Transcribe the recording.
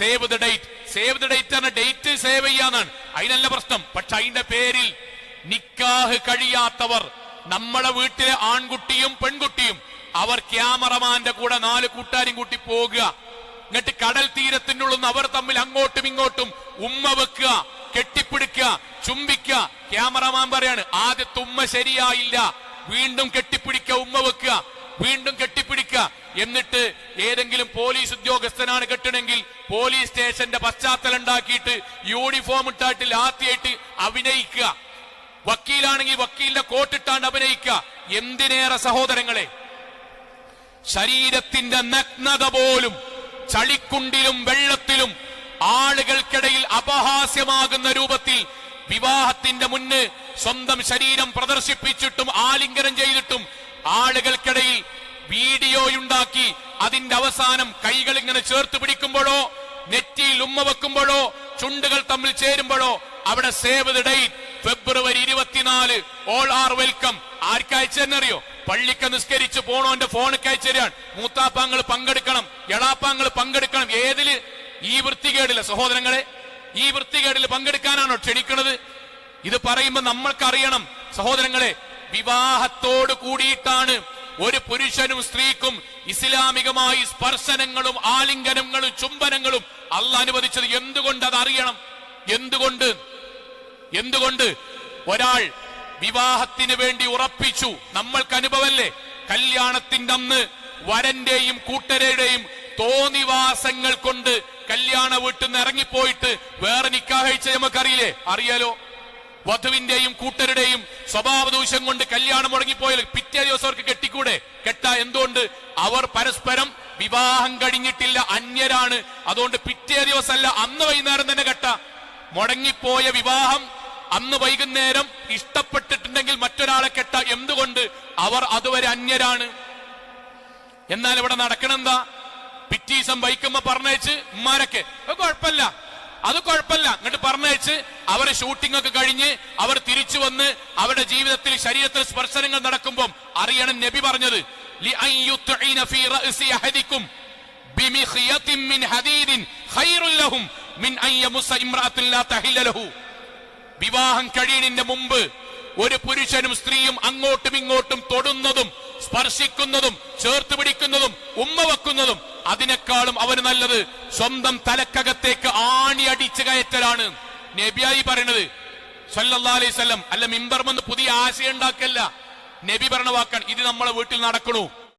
Save the date save the date ആണ്. Date save ചെയ്യാന്നാണ് അതിനല്ല പ്രശ്നം. പക്ഷെ അതിന്റെ പേരിൽ നിക്കാഹ് കഴിയാത്തവർ നമ്മളെ വീട്ടിലെ ആൺകുട്ടിയും പെൺകുട്ടിയും അവർ ക്യാമറമാന്റെ കൂടെ നാല് കൂട്ടാരും കൂട്ടി പോകുക. എന്നിട്ട് കടൽ തീരത്തിനുള്ളിൽ അവർ തമ്മിൽ അങ്ങോട്ടും ഇങ്ങോട്ടും ഉമ്മ വെക്കുക കെട്ടിപ്പിടിക്കുക ചുംബിക്കുക. ക്യാമറമാൻ പറയാണ് ആദ്യത്തെ ഉമ്മ ശരിയായില്ല. വീണ്ടും കെട്ടിപ്പിടിക്കുക ഉമ്മ വെക്കുക. വീണ്ടും കെട്ടിപ്പിടിക്കുക. എന്നിട്ട് ഏതെങ്കിലും പോലീസ് ഉദ്യോഗസ്ഥനാണ് കെട്ടണമെങ്കിൽ പോലീസ് സ്റ്റേഷന്റെ പശ്ചാത്തലം ഉണ്ടാക്കിയിട്ട് യൂണിഫോം ഇട്ടായിട്ട് ലാത്തിയായിട്ട് അഭിനയിക്കുക. വക്കീലാണെങ്കിൽ വക്കീലിന്റെ കോട്ടിട്ടാണ്ട് അഭിനയിക്കുക. എന്തിനേറെ സഹോദരങ്ങളെ? ശരീരത്തിന്റെ നഗ്നത പോലും ചളിക്കുണ്ടിലും വെള്ളത്തിലും ആളുകൾക്കിടയിൽ അപഹാസ്യമാകുന്ന രൂപത്തിൽ വിവാഹത്തിന്റെ മുന്ന് സ്വന്തം ശരീരം പ്രദർശിപ്പിച്ചിട്ടും ആലിംഗനം ചെയ്തിട്ടും ആളുകൾക്കിടയിൽ വീഡിയോയുണ്ടാക്കി അതിന്റെ അവസാനം കൈകൾ ഇങ്ങനെ ചേർത്ത് പിടിക്കുമ്പോഴോ നെറ്റിയിൽ ഉമ്മ വെക്കുമ്പോഴോ ചുണ്ടുകൾ തമ്മിൽ ചേരുമ്പോഴോ അവിടെ സേവ് ദ ഡേറ്റ് ഫെബ്രുവരി ഇരുപത്തിനാല് ഓൾ ആർ വെൽക്കം ആർക്കയച്ചെന്നറിയോ പള്ളിക്ക് നിസ്കരിച്ച് പോണോന്റെ ഫോൺ അയച്ചുതരാൻ മൂത്താപ്പാങ്ങൾ പങ്കെടുക്കണം എളാപ്പാങ്ങൾ പങ്കെടുക്കണം. ഏതിൽ ഈ വൃത്തികേടില്ല സഹോദരങ്ങളെ ഈ വൃത്തികേടിൽ പങ്കെടുക്കാനാണോ ക്ഷണിക്കുന്നത് ഇത് പറയുമ്പോ നമ്മൾക്കറിയണം. സഹോദരങ്ങളെ വിവാഹത്തോട് കൂടിയിട്ടാണ് ഒരു പുരുഷനും സ്ത്രീക്കും ഇസ്ലാമികമായി സ്പർശനങ്ങളും ആലിംഗനങ്ങളും ചുംബനങ്ങളും അല്ല അനുവദിച്ചത്. എന്തുകൊണ്ട് അത് അറിയണം എന്തുകൊണ്ട്? എന്തുകൊണ്ട്? ഒരാൾ വിവാഹത്തിന് വേണ്ടി ഉറപ്പിച്ചു. നമ്മൾക്ക് അനുഭവല്ലേ കല്യാണത്തിന്റെ അന്ന് വരന്റെയും കൂട്ടരുടെയും തോന്നിവാസങ്ങൾ കൊണ്ട് കല്യാണ വീട്ടിൽ നിന്ന് ഇറങ്ങിപ്പോയിട്ട് വേറെ നിക്കാഹഴിച്ച നമുക്കറിയില്ലേ അറിയാലോ? വധുവിന്റെയും കൂട്ടരുടെയും സ്വഭാവ ദൂഷ്യം കൊണ്ട് കല്യാണം മുടങ്ങിപ്പോയാൽ പിറ്റേ ദിവസം അവർക്ക് കെട്ടിക്കൂടെ? കെട്ട എന്തുകൊണ്ട്? അവർ പരസ്പരം വിവാഹം കഴിഞ്ഞിട്ടില്ല അന്യരാണ്. അതുകൊണ്ട് പിറ്റേ ദിവസമല്ല അന്ന് വൈകുന്നേരം തന്നെ കെട്ട. മുടങ്ങിപ്പോയ വിവാഹം അന്ന് വൈകുന്നേരം ഇഷ്ടപ്പെട്ടിട്ടുണ്ടെങ്കിൽ മറ്റൊരാളെ കെട്ട. എന്തുകൊണ്ട്? അവർ അതുവരെ അന്യരാണ്. എന്നാൽ ഇവിടെ നടക്കണെന്താ? പിറ്റീസം വൈക്കുമ്പോ പറഞ്ഞയച്ച് ഉമ്മാരൊക്കെ കുഴപ്പമില്ല. അത് കുഴപ്പമില്ല. എന്നിട്ട് പറഞ്ഞയച്ച് അവരെ ഷൂട്ടിംഗ് ഒക്കെ കഴിഞ്ഞ് അവർ തിരിച്ചു വന്ന് അവരുടെ ജീവിതത്തിൽ ശരീരത്തിൽ സ്പർശനങ്ങൾ നടക്കുമ്പോൾ അറിയണം നബി പറഞ്ഞത് വിവാഹം കഴിയണിന്റെ മുമ്പ് ഒരു പുരുഷനും സ്ത്രീയും അങ്ങോട്ടും ഇങ്ങോട്ടും തൊടുന്നതും സ്പർശിക്കുന്നതും ചേർത്ത് പിടിക്കുന്നതും ഉമ്മ വെക്കുന്നതും അതിനേക്കാളും അവന് നല്ലത് സ്വന്തം തലക്കകത്തേക്ക് ആണി അടിച്ചു കയറ്റലാണ്. നബിയായി പറയണത് അലൈഹി വസല്ലം അല്ല മിമ്പർമെന്ന് പുതിയ ആശയം ഉണ്ടാക്കല്ല. നബി പറഞ്ഞ വാക്കാണ് ഇത് നമ്മളെ വീട്ടിൽ നടക്കണു.